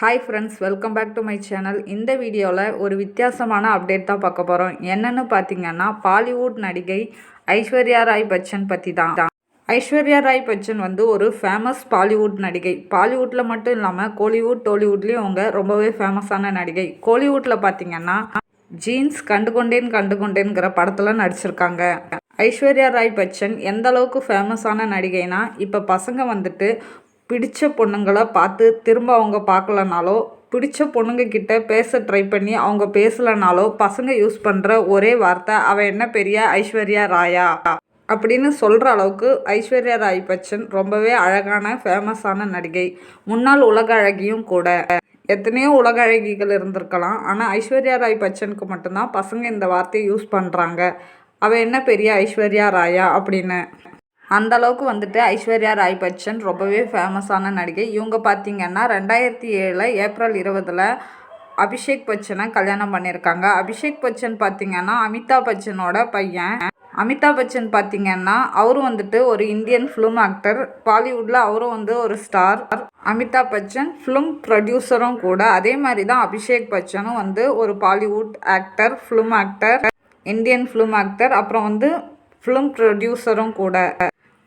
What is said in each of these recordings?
Hi friends welcome back to my channel இந்த வீடியோவில் ஒரு வித்தியாசமான அப்டேட் தான் பார்க்க போகிறோம் என்னென்னு பார்த்தீங்கன்னா பாலிவுட் நடிகை ஐஸ்வர்யா ராய் பச்சன் பற்றி தான். ஐஸ்வர்யா ராய் பச்சன் வந்து ஒரு ஃபேமஸ் பாலிவுட் நடிகை. பாலிவுட்டில் மட்டும் இல்லாமல் கோலிவுட் டோலிவுட்லேயும் அவங்க ரொம்பவே ஃபேமஸான நடிகை. கோலிவுட்டில் பார்த்தீங்கன்னா ஜீன்ஸ் கண்டுகொண்டேன் கண்டுகொண்டேன்கிற படத்தில் நடிச்சிருக்காங்க. ஐஸ்வர்யா ராய் பச்சன் எந்த அளவுக்கு ஃபேமஸான நடிகைனா இப்போ பசங்க வந்துட்டு பிடித்த பொண்ணுங்களை பார்த்து திரும்ப அவங்க பார்க்கலனாலோ பிடிச்ச பொண்ணுங்க கிட்ட பேச ட்ரை பண்ணி அவங்க பேசலனாலோ பசங்க யூஸ் பண்ணுற ஒரே வார்த்தை அவள் என்ன பெரிய ஐஸ்வர்யா ராயா? அப்படின்னு சொல்கிற அளவுக்கு ஐஸ்வர்யா ராய் பச்சன் ரொம்பவே அழகான ஃபேமஸான நடிகை. முன்னாள் உலக அழகியும் கூட. எத்தனையோ உலக அழகிகள் இருந்திருக்கலாம். ஆனால் ஐஸ்வர்யா ராய் பச்சனுக்கு மட்டும்தான் பசங்க இந்த வார்த்தையை யூஸ் பண்ணுறாங்க அவள் என்ன பெரிய ஐஸ்வர்யா ராயா? அப்படின்னு. அந்த அளவுக்கு வந்துட்டு ஐஸ்வர்யா ராய் பச்சன் ரொம்பவே ஃபேமஸான நடிகை. இவங்க பார்த்தீங்கன்னா ரெண்டாயிரத்தி ஏழில் ஏப்ரல் இருபதில் அபிஷேக் பச்சனை கல்யாணம் பண்ணியிருக்காங்க. அபிஷேக் பச்சன் பார்த்திங்கன்னா அமிதாப் பச்சனோட பையன். அமிதாப் பச்சன் பார்த்திங்கன்னா அவரும் வந்துட்டு ஒரு இந்தியன் ஃபிலிம் ஆக்டர் பாலிவுட்டில் அவரும் வந்து ஒரு ஸ்டார் அமிதாப் பச்சன் ஃபிலிம் ப்ரொடியூசரும் கூட. அதே மாதிரி தான் அபிஷேக் பச்சனும் வந்து ஒரு Bollywood actor film actor Indian film actor அப்புறம் வந்து ஃபிலிம் ப்ரொடியூசரும் கூட.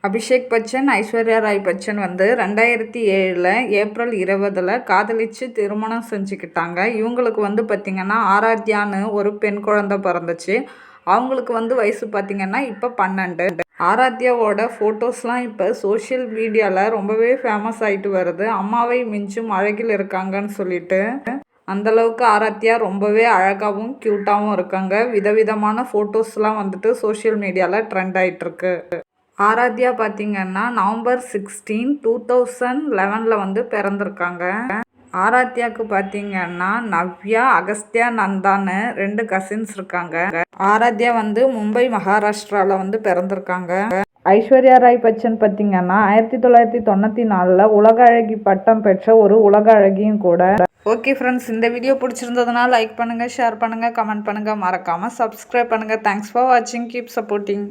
அபிஷேக் பச்சன் ஐஸ்வர்யா ராய் பச்சன் வந்து ரெண்டாயிரத்தி ஏழில் ஏப்ரல் இருபதில் காதலித்து திருமணம் செஞ்சுக்கிட்டாங்க. இவங்களுக்கு வந்து பார்த்திங்கன்னா ஆராத்யான்னு ஒரு பெண் குழந்தை பிறந்துச்சு. அவங்களுக்கு வந்து வயசு பார்த்திங்கன்னா இப்போ பன்னெண்டு. ஆராத்யாவோட ஃபோட்டோஸ்லாம் இப்போ சோஷியல் மீடியாவில் ரொம்பவே ஃபேமஸ் ஆகிட்டு வருது. அம்மாவை மிஞ்சும் அழகில் இருக்காங்கன்னு சொல்லிட்டு. அந்தளவுக்கு ஆராத்யா ரொம்பவே அழகாகவும் க்யூட்டாகவும் இருக்காங்க. விதவிதமான ஃபோட்டோஸ்லாம் வந்துட்டு சோஷியல் மீடியாவில் ட்ரெண்ட் ஆகிட்டுருக்கு ஆராத்யா பார்த்தீங்கன்னா நவம்பர் சிக்ஸ்டீன் டூ தௌசண்ட் லெவனில் வந்து பிறந்திருக்காங்க. ஆராத்யாவுக்கு பார்த்தீங்கன்னா நவ்யா அகஸ்தியா நந்தான்னு ரெண்டு கசின்ஸ் இருக்காங்க. ஆராத்யா வந்து மும்பை மகாராஷ்டிராவில் வந்து பிறந்திருக்காங்க. ஐஸ்வர்யா ராய் பச்சன் பார்த்தீங்கன்னா ஆயிரத்தி தொள்ளாயிரத்தி தொண்ணூற்றி நாலில் உலக அழகி பட்டம் பெற்ற ஒரு உலக அழகியும் கூட. ஓகே ஃப்ரெண்ட்ஸ் இந்த வீடியோ பிடிச்சிருந்ததுனா லைக் பண்ணுங்கள் ஷேர் பண்ணுங்கள் கமெண்ட் பண்ணுங்கள் மறக்காமல் சப்ஸ்கிரைப் பண்ணுங்கள் தேங்க்ஸ் ஃபார் வாட்சிங் கீப் சப்போர்ட்டிங்